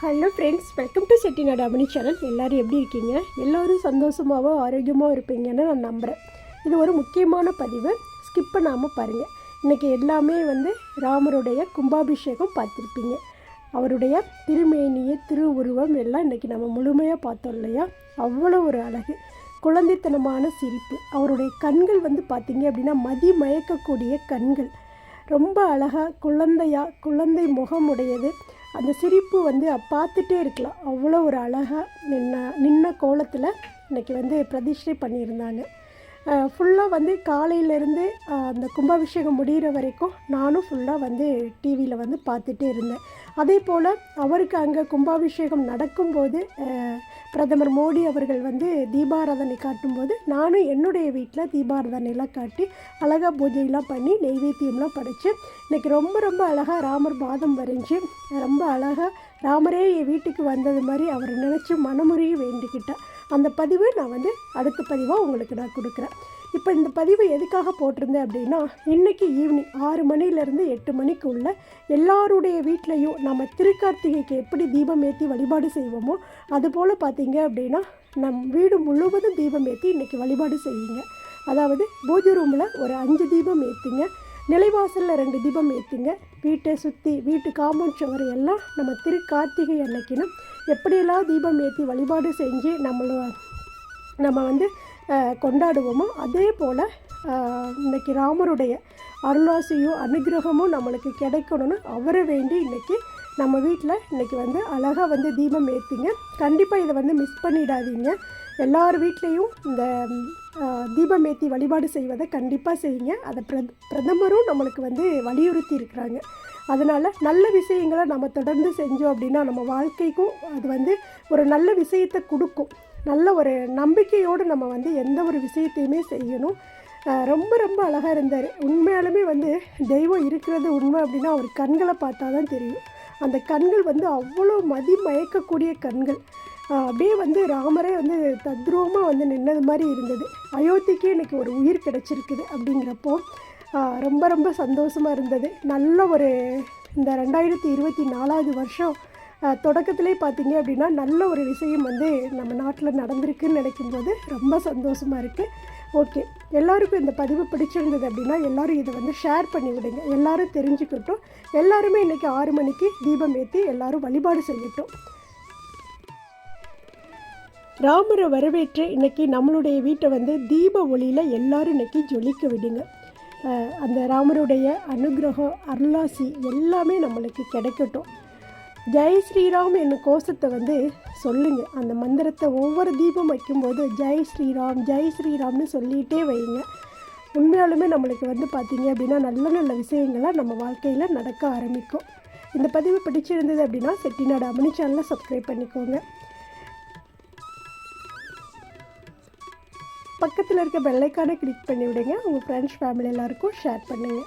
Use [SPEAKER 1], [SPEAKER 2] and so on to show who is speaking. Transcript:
[SPEAKER 1] Hello friends welcome to Chettinad Amani channel எல்லோரும் எப்படி இருக்கீங்க? எல்லோரும் சந்தோஷமாகவும் ஆரோக்கியமாக இருப்பீங்கன்னு நான் நம்புகிறேன் இது ஒரு முக்கியமான பதிவு. ஸ்கிப் பண்ணாமல் பாருங்கள் இன்றைக்கி எல்லாமே வந்து ராமருடைய கும்பாபிஷேகம் பார்த்துருப்பீங்க. அவருடைய திருமேனிய திருவுருவம் எல்லாம் இன்றைக்கி நம்ம முழுமையாக பார்த்தோம் இல்லையா? அவ்வளோ ஒரு அழகு. குழந்தைத்தனமான சிரிப்பு. அவருடைய கண்கள் வந்து பார்த்திங்க அப்படின்னா மதி மயக்கக்கூடிய கண்கள். ரொம்ப அழகாக குழந்தையாக குழந்தை முகமுடையது. அந்த சிரிப்பு வந்து பார்த்துட்டே இருக்கலாம். அவ்வளோ ஒரு அழகாக நின்ன நின்ன கோலத்தில் இன்றைக்கி வந்து பிரதிஷ்டை பண்ணியிருந்தாங்க. ஃபுல்லாக வந்து காலையிலேருந்து அந்த கும்பாபிஷேகம் முடிகிற வரைக்கும் நானும் ஃபுல்லாக வந்து டிவியில் வந்து பார்த்துட்டே இருந்தேன். அதே போல் அவருக்கு அங்கே கும்பாபிஷேகம் நடக்கும்போது பிரதமர் மோடி அவர்கள் வந்து தீபாராதனை காட்டும்போது நானும் என்னுடைய வீட்டில் தீபாராதனைலாம் காட்டி அழகாக பூஜையெல்லாம் பண்ணி நெய்வேத்தியம்லாம் படித்து இன்றைக்கி ரொம்ப ரொம்ப அழகாக ராமர் பாதம் வரைஞ்சி ரொம்ப அழகாக ராமரே என் வீட்டுக்கு வந்தது மாதிரி அவரை நினச்சி மனமுறையும் வேண்டிக்கிட்டேன் அந்த பதிவு நான் வந்து அடுத்த பதிவாக உங்களுக்கு நான் கொடுக்குறேன். இப்போ இந்த பதிவு எதுக்காக போட்டிருந்தேன் அப்படின்னா இன்றைக்கி ஈவினிங் ஆறு மணிலேருந்து எட்டு மணிக்கு உள்ள எல்லாருடைய வீட்லேயும் நம்ம திருக்கார்த்திகைக்கு எப்படி தீபம் ஏற்றி வழிபாடு செய்வோமோ அதுபோல் பார்த்தீங்க அப்படின்னா நம் வீடு முழுவதும் தீபம் ஏற்றி இன்றைக்கி வழிபாடு செய்யுங்க. அதாவது பூஜை ரூமில் ஒரு அஞ்சு தீபம் ஏற்றுங்க நிலைவாசலில் ரெண்டு தீபம் ஏற்றுங்க வீட்டை சுற்றி வீட்டு காம்பவுண்ட் சுவர் எல்லாம் நம்ம திரு கார்த்திகை அன்னைக்குன்னு எப்படியெல்லாம் தீபம் ஏற்றி வழிபாடு செஞ்சு நம்மளோட நம்ம வந்து கொண்டாடுவோமோ அதே போல் இன்னைக்கு ராமருடைய அருளாசியும் அனுகிரகமும் நம்மளுக்கு கிடைக்கணும்னு அவரை வேண்டி இன்றைக்கி நம்ம வீட்டில் இன்றைக்கி வந்து அழகாக வந்து தீபம் ஏற்றிங்க கண்டிப்பாக இதை வந்து மிஸ் பண்ணிடாதீங்க. எல்லார் வீட்லேயும் இந்த தீபம் ஏற்றி வழிபாடு செய்வதை கண்டிப்பாக செய்யுங்க. அதை பிரத பிரதமரும் நம்மளுக்கு வந்து வலியுறுத்தி இருக்கிறாங்க. அதனால் நல்ல விஷயங்களை நம்ம தொடர்ந்து செஞ்சோம் அப்படின்னா நம்ம வாழ்க்கைக்கும் அது வந்து ஒரு நல்ல விஷயத்தை கொடுக்கும். நல்ல ஒரு நம்பிக்கையோடு நம்ம வந்து எந்த ஒரு விஷயத்தையுமே செய்யணும். ரொம்ப ரொம்ப அழகாக இருந்தார். உண்மையாலுமே வந்து தெய்வம் இருக்கிறது உண்மை அப்படின்னா அவர் கண்களை பார்த்தா தான் தெரியும். அந்த கண்கள் வந்து அவ்வளோ மதி மயக்கக்கூடிய கண்கள். அப்படியே வந்து ராமரே வந்து தத்ரூபமாக வந்து நின்னது மாதிரி இருந்தது. அயோத்திக்கே இன்றைக்கி ஒரு உயிர் கிடச்சிருக்குது அப்படிங்கிறப்போ ரொம்ப ரொம்ப சந்தோஷமாக இருந்தது. நல்ல ஒரு இந்த ரெண்டாயிரத்தி இருபத்தி நாலாவது வருஷம் தொடக்கத்திலே பார்த்தீங்க அப்படின்னா நல்ல ஒரு விஷயம் வந்து நம்ம நாட்டில் நடந்திருக்குன்னு நினைக்கும்போது ரொம்ப சந்தோஷமாக இருக்குது ஓகே. எல்லாருக்கும் இந்த பதிவு பிடிச்சிருந்தது அப்படின்னா எல்லாரும் இதை வந்து ஷேர் பண்ணி விடுங்க எல்லாரும் தெரிஞ்சுக்கட்டும். எல்லாருமே இன்றைக்கி ஆறு மணிக்கு தீபம் ஏற்றி எல்லாரும் வழிபாடு செய்யட்டும். ராமரை வரவேற்று இன்னைக்கு நம்மளுடைய வீட்டை வந்து தீப ஒளியில் எல்லோரும் இன்னைக்கு ஜொலிக்க விடுங்க. அந்த ராமருடைய அனுகிரகம் அருளாசி எல்லாமே நம்மளுக்கு கிடைக்கட்டும். ஜெய் ஸ்ரீராம் என்னும் கோஷத்தை வந்து சொல்லுங்க. அந்த மந்திரத்தை ஒவ்வொரு தீபம் வைக்கும்போது ஜெய் ஸ்ரீராம் ஜெய் ஸ்ரீராம்னு சொல்லிகிட்டே வைங்க. உண்மையாலுமே நம்மளுக்கு வந்து பார்த்தீங்க அப்படின்னா நல்ல நல்ல விஷயங்கள்லாம் நம்ம வாழ்க்கையில் நடக்க ஆரம்பிக்கும். இந்த பதிவு பிடிச்சிருந்தது அப்படின்னா செட்டிநாடு அமனி சேனலை சப்ஸ்கிரைப் பண்ணிக்கோங்க. பக்கத்தில் இருக்க பெல்லைக்கான கிளிக் பண்ணி விடுங்க உங்கள் ஃப்ரெண்ட்ஸ் ஃபேமிலி எல்லாருக்கும் ஷேர் பண்ணுங்கள்